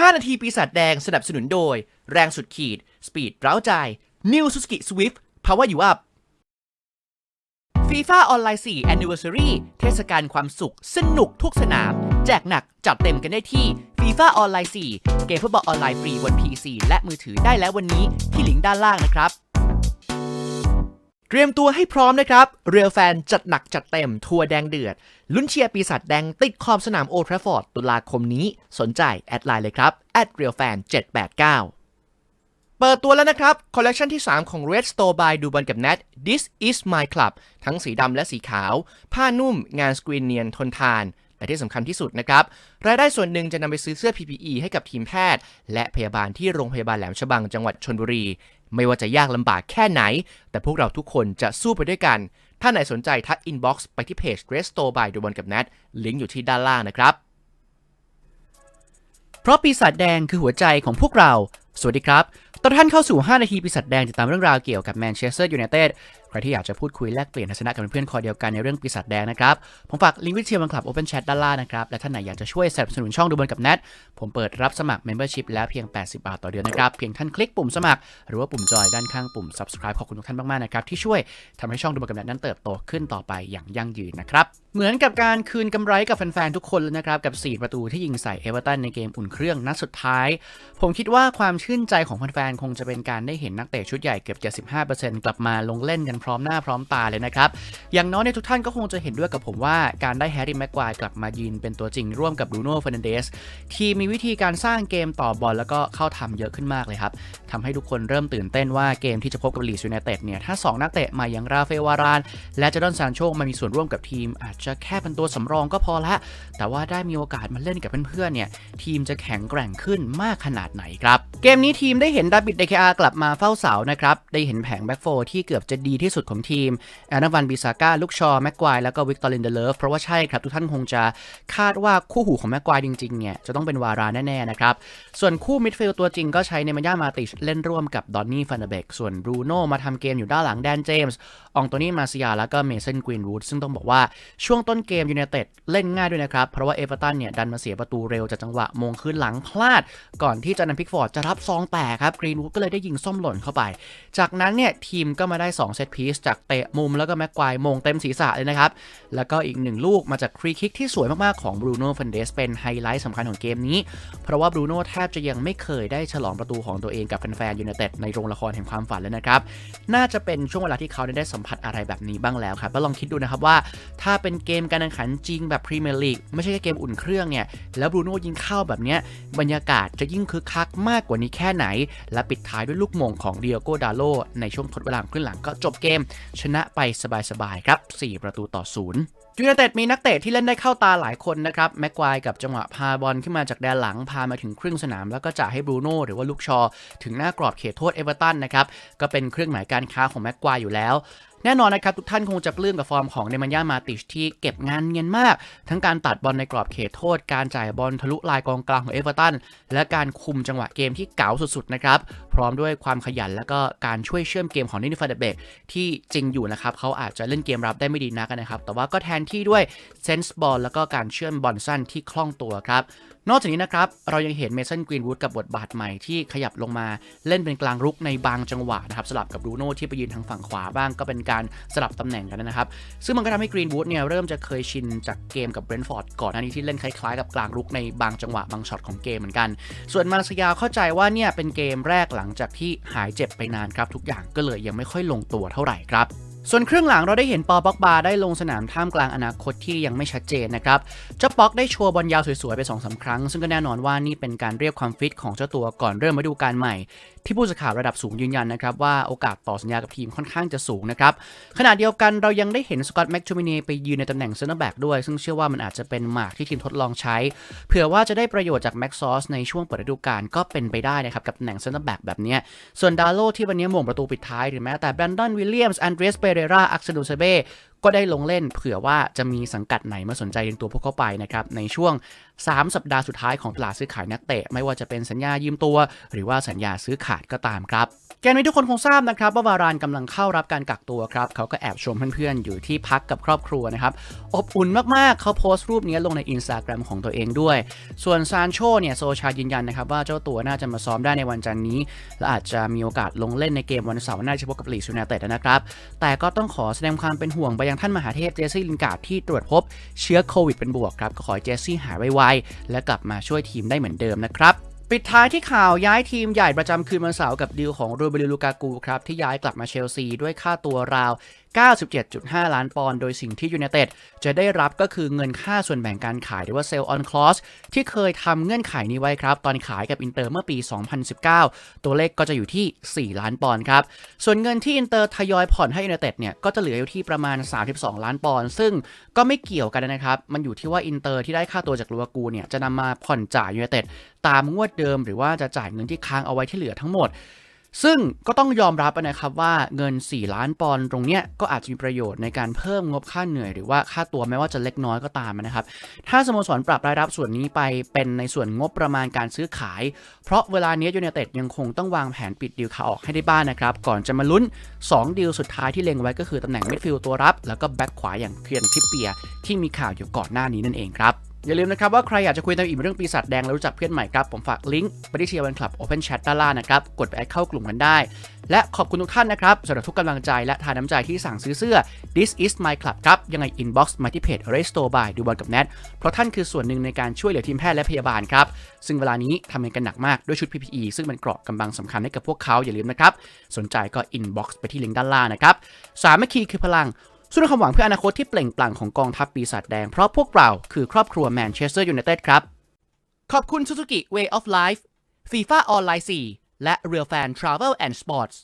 5 นาทีปีศาจแดงสนับสนุนโดย แรงสุดขีด สปีดเร้าใจ New Suzuki Swift Power You Up FIFA ออนไลน์ 4 Anniversary เทศกาลความสุข สนุกทุกสนาม แจกหนักจัดเต็มกันได้ที่ FIFA ออนไลน์ 4 เกมฟุตบอลออนไลน์ฟรีบน PC และมือถือได้แล้ววันนี้ที่ลิงก์ด้านล่างนะครับ เตรียมตัวให้พร้อมนะครับ เรียลแฟนจัดหนักจัดเต็ม ทัวร์แดงเดือด ลุ้นเชียร์ปีศาจแดงติดขอบสนามโอทราฟอร์ดตุลาคมนี้ สนใจ แอดไลน์เลยครับ @realfan 789เปิดตัวแล้วนะครับ คอลเลกชันที่ 3 ของ Red Store by ดูบอลกับ Nat This is my club ทั้งสีดำและสีขาว ผ้านุ่ม งานสกรีนเนียนทนทานและที่สำคัญที่สุดนะครับ รายได้ส่วนหนึ่งจะนำไปซื้อเสื้อ PPE ให้กับทีมแพทย์ และพยาบาลที่โรงพยาบาลแหลมฉบังจังหวัดชนบุรี ไม่ว่าจะยากลำบากแค่ไหน แต่พวกเราทุกคนจะสู้ไปด้วยกัน ถ้าไหนสนใจทักอินบ็อกซ์ไปที่เพจ r e s t o r e by ดูบอลกับ Nat ลิงก์อยู่ที่ด้านล่างนะครับ เพราะปีศาจแดงคือหัวใจของพวกเรา สวัสดีครับตอนท่านเข้าสู่ 5 นาทีปีศาจแดงติดตามเรื่องราวเกี่ยวกับแมนเชสเตอร์ยูไนเต็ดใครที่อยากจะพูดคุยแลกเปลี่ยนทัศนะกับเพื่อนๆคอเดียวกันในเรื่องปีศาจแดงนะครับ ผมฝากลิงก์วิเชียร์บังคลับ Open Chat ด้านล่างนะครับ และท่านไหนอยากจะช่วยสนับสนุนช่องดูบอลกับแนทผมเปิดรับสมัคร Membership แล้วเพียง 80 บาทต่อเดือนนะครับ เพียงท่านคลิกปุ่มสมัคร หรือว่าปุ่มจอยด้านข้างปุ่ม subscribe ขอบคุณทุกท่านมากๆนะครับที่ช่วยทำให้ช่องดูบอลกับแนทนั้นเติบโตขึ้นต่อไปอย่างยั่งยืนนะครับเหมือนกับการคืนกำไรกับแฟนๆทุกคนเลยนะครับกับ 4 ประตูที่ยิงใส่เอเวอร์ตันในเกมอุ่นเครื่องนัดสุดท้าย ผมคิดว่าความชื่นใจของแฟนๆคงจะเป็นการได้เห็นนักเตะชุดใหญ่เกือบ75%กลับมาลงเล่นกันพร้อมหน้าพร้อมตาเลยนะครับ อย่างน้อยในยทุกท่านก็คงจะเห็นด้วยกับผมว่าการได้แฮร์รี่แม็กควายกลับมายืนเป็นตัวจริงร่วมกับบรูโน่เฟรนันเดสทีมมีวิธีการสร้างเกมต่อบอลแล้วก็เข้าทำเยอะขึ้นมากเลยครับทำให้ทุกคนเริ่มตื่นเต้นว่าเกมที่จะพบกับลีสยูไนเต็ดเนี่ยถ้า 2 นักเตะใหม่อย่างราเฟลวาราน และเจดอนซานโชมามีส่วนร่วมกับทีม อาจจะแค่เป็นตัวสำรองก็พอละ แต่ว่าได้มีโอกาสมาเล่นกับเพื่อนๆเนี่ยทีมจะแข็งแกร่งขึ้นมากขนาดไหนครับ เกมนี้ทีมได้เห็นดาบิดเดคอากลับมาเฝ้าเสานะครับได้เห็นแผงแบ็กโฟที่เกือบจะดีที่สุดของทีมแอนนาวันบิซาก้าลูกชอแม็กควายแล้วก็วิกตอรินเดเลฟเพราะว่าใช่ครับทุกท่านคงจะคาดว่าคู่หูของแม็กควายจริงๆเนี่ยจะต้องเป็นวาราแน่ๆนะครับส่วนคู่มิดฟิลด์ตัวจริงก็ใช้เนมายามาติชเล่นร่วมกับดอนนี่ฟันเดเบกส่วนบรูโน่มาทำเกมอยู่ด้านหลังแดนเจมส์อองโตนี่มาซิยาแล้วก็เมสันกรีนวูดซึ่งต้องบอกว่าช่วงต้นเกมยูไนเต็ดเล่นง่ายด้วยนะครับเพราะว่าเอเวอร์ตันเนี่ยดันมาเสียประตูเร็วจากจังหวะมงขึ้นหลังพลาด ก่อนที่จอร์แดนพิกฟอร์ดจะรับซองแตกครับกรีนวูดก็เลยได้ยิงส้มหล่นเข้าไป จากนั้นเนี่ยทีมก็มาได้2เซตพซจากเตะมุมแล้วก็แม็กควายมงเต็มศีรษะเลยนะครับ แล้วก็อีกหนึ่งลูกมาจากฟรีคิกที่สวยมากๆ ของบรูโน่เฟนเดสเป็นไฮไลท์สำคัญของเกมนี้ เพราะว่าบรูโน่แทบจะยังไม่เคยได้ฉลองประตูของตัวเองกับแฟนๆยูไนเต็ดในโรงละครแห่งความฝันเลยนะครับ น่าจะเป็นช่วงเวลาที่เขาได้สัมผัสอะไรแบบนี้บ้างแล้วครับแล้วลองคิดดูนะครับว่า ถ้าเป็นเกมการแข่งขันจริงแบบพรีเมียร์ลีกไม่ใช่แค่เกมอุ่นเครื่องเนี่ยแล้วบรูโน่ยิงเข้าแบบเนี้ยบรรยากาศจะยิ่งคึกคักมากกว่านี้แค่ไหน และปิดท้ายด้วยลูกมงของเดียโกดาโลในช่วงทดเวลาครึ่งหลังก็จบเกม ชนะไปสบายๆครับ 4 ประตูต่อศูนย์ยูไนเต็ดมีนักเตะที่เล่นได้เข้าตาหลายคนนะครับ แม็กควายกับจังหวะพาบอลขึ้นมาจากแดนหลัง พามาถึงครึ่งสนาม แล้วก็จ่ายให้บรูโน่หรือว่าลูกชอ ถึงหน้ากรอบเขตโทษเอเวอร์ตันนะครับ ก็เป็นเครื่องหมายการค้าของแม็กควายอยู่แล้ว แน่นอนนะครับ ทุกท่านคงจะปลื้มกับฟอร์มของเนมันยามาติชที่เก็บงานเงียนมาก ทั้งการตัดบอลในกรอบเขตโทษ การจ่ายบอลทะลุลายกองกลางของเอเวอร์ตันและการคุมจังหวะเกมที่เก๋าสุดๆนะครับ พร้อมด้วยความขยันและก็การช่วยเชื่อมเกมของนินิฟาเดเบกที่จริงอยู่นะครับเขาอาจจะเล่นเกมรับได้ไม่ดีนักนะครับแต่ว่าก็แทนที่ด้วยเซนส์บอลแล้วก็การเชื่อมบอลสั้นที่คล่องตัวครับนอกจากนี้นะครับ เรายังเห็นเมสันกรีนวูดกับบทบาทใหม่ที่ขยับลงมาเล่นเป็นกลางรุกในบางจังหวะนะครับสลับกับรูโน่ที่ไปยืนทางฝั่งขวาบ้างก็เป็นการสลับตำแหน่งกันนะครับ ซึ่งมันก็ทำให้กรีนวูดเนี่ยเริ่มจะเคยชินจากเกมกับเบรนท์ฟอร์ดก่อนหน้านี้ที่เล่นคล้ายๆกับกลางรุกในบางจังหวะบางช็อตของเกมเหมือนกัน ส่วนมาร์ซียาเข้าใจว่าเนี่ยเป็นเกมแรกหลังจากที่หายเจ็บไปนานครับทุกอย่างก็เลยยังไม่ค่อยลงตัวเท่าไหร่ครับ ส่วนครึ่งหลังเราได้เห็นปอป็อกบาได้ลงสนามท่ามกลางอนาคตที่ยังไม่ชัดเจนนะครับ เจ้าป๊อกได้โชว์บอลยาวสวยๆ ไป2อสาครั้ง ซึ่งก็แน่นอนว่านี่เป็นการเรียกความฟิตของเจ้าตัวก่อนเริ่มฤดูกาลใหม่ที่ผู้สื่อข่าวระดับสูงยืนยันนะครับว่าโอกาสต่อสัญญากับทีมค่อนข้างจะสูงนะครับขณะเดียวกันเรายังได้เห็นสกอตต์แม็กชูมินีไปยืนในตำแหน่งเซนเตอร์แบ็กด้วย ซึ่งเชื่อว่ามันอาจจะเป็นหมากที่ทีมทดลองใช้ เผื่อว่าจะได้ประโยชน์จากแม็กซอสในช่วงเปิดฤดูกาลก็เป็นไปได้นะครับกับตำแหน่งเซนเตอร์แบ็กแบบนี้ส่วนดาโลที่วันนี้หม่งประตูปิดท้ายหรือแม้แต่แบรนดอนวิลเลียมส์อันเดรสเปเรราอักเซลูเซเบ ก็ได้ลงเล่นเผื่อว่าจะมีสังกัดไหนมาสนใจดึงตัวพวกเขาไปนะครับในช่วง 3 สัปดาห์สุดท้ายของตลาดซื้อขายนักเตะ ไม่ว่าจะเป็นสัญญายืมตัว หรือว่าสัญญาซื้อขาดก็ตามครับแกนนี้ทุกคนคงทราบนะครับว่าวารานกำลังเข้ารับการกักตัวครับเขาก็แอบชมเพื่อนๆอยู่ที่พักกับครอบครัวนะครับอบอุ่นมากๆเขาโพสต์รูปนี้ลงในอินสตาแกรมของตัวเองด้วย ส่วนซานโชเนี่ยโซชายืนยันนะครับว่าเจ้าตัวน่าจะมาซ้อมได้ในวันจันทร์นี้ และอาจจะมีโอกาสลงเล่นในเกมวันเสาร์หน้าเฉพาะกับลีซูนาเต็ดนะครับแต่ก็ต้องขอแสดงความเป็นห่วงไปยังท่านมหาเทพเจสซี่ลินการ์ดที่ตรวจพบเชื้อโควิดเป็นบวกครับก็ขอให้เจสซี่หายไวๆและกลับมาช่วยทีมได้เหมือนเดิมนะครับปิดท้ายที่ข่าวย้ายทีมใหญ่ประจำคืนวันเสาร์กับดีลของโรเบริลูกากูครับที่ย้ายกลับมาเชลซีด้วยค่าตัวราว97.5 ล้านปอนด์ โดยสิ่งที่ยูไนเต็ดจะได้รับก็คือเงินค่าส่วนแบ่งการขายหรือว่าเซลล์ออนคลอสที่เคยทำเงื่อนไขนี้ไว้ครับ ตอนขายกับอินเตอร์เมื่อปี 2019 ตัวเลขก็จะอยู่ที่ 4 ล้านปอนด์ครับ ส่วนเงินที่อินเตอร์ทยอยผ่อนให้ยูไนเต็ดเนี่ย ก็จะเหลืออยู่ที่ประมาณ 32 ล้านปอนด์ ซึ่งก็ไม่เกี่ยวกันนะครับ มันอยู่ที่ว่าอินเตอร์ที่ได้ค่าตัวจากลูกากูเนี่ยจะนำมาผ่อนจ่ายยูไนเต็ดตามงวดเดิม หรือว่าจะจ่ายเงินที่ค้างเอาไว้ที่เหลือทั้งหมด ซึ่งก็ต้องยอมรับนะครับว่าเงิน 4 ล้านปอนด์ตรงเนี้ยก็อาจจะมีประโยชน์ในการเพิ่มงบค่าเหนื่อยหรือว่าค่าตัวแม้ว่าจะเล็กน้อยก็ตามนะครับ ถ้าสโมสรปรับรายรับส่วนนี้ไปเป็นในส่วนงบประมาณการซื้อขาย เพราะเวลานี้ยูไนเต็ดยังคงต้องวางแผนปิดดีลขาออกให้ได้บ้างนนะครับ ก่อนจะมาลุ้น 2 ดีลสุดท้ายที่เล็งไว้ก็คือตำแหน่งมิดฟิลด์ตัวรับ แล้วก็แบ็คขวาอย่างเคียนทิปเปียที่มีข่าวอยู่ก่อนหน้านี้นั่นเองครับ อย่าลืมนะครับว่าใครอยากจะคุยตามอีกเรื่องปีศาจแดงแล้วรู้จักเพื่อนใหม่ครับ ผมฝากลิงก์ไปที่เชียร์วันคลับ Open Chat ด้านล่างนะครับ กดไปแอดเข้ากลุ่มกันได้ และขอบคุณทุกท่านนะครับสำหรับทุกกำลังใจและทานน้ำใจที่สั่งซื้อเสื้อ This is my club ครับ ยังไง inbox มาที่เพจ restore by ดูบอลกับแนทเพราะท่านคือส่วนหนึ่งในการช่วยเหลือทีมแพทย์และพยาบาลครับซึ่งเวลานี้ทำงานกันหนักมากด้วยชุด PPE ซึ่งเป็นเกราะกำบังสำคัญให้กับพวกเขาอย่าลืมนะครับสนใจก็ inbox ไปที่ลิงก์ด้านล่างนะครับสามัคคีคือพลัง สู้ด้วยความหวังเพื่ออนาคตที่เปล่งปลั่งของกองทัพปีศาจแดง เพราะพวกเราคือครอบครัวแมนเชสเตอร์ยูไนเต็ดครับ ขอบคุณ Suzuki Way of Life FIFA Online 4และ Real Fan Travel and Sports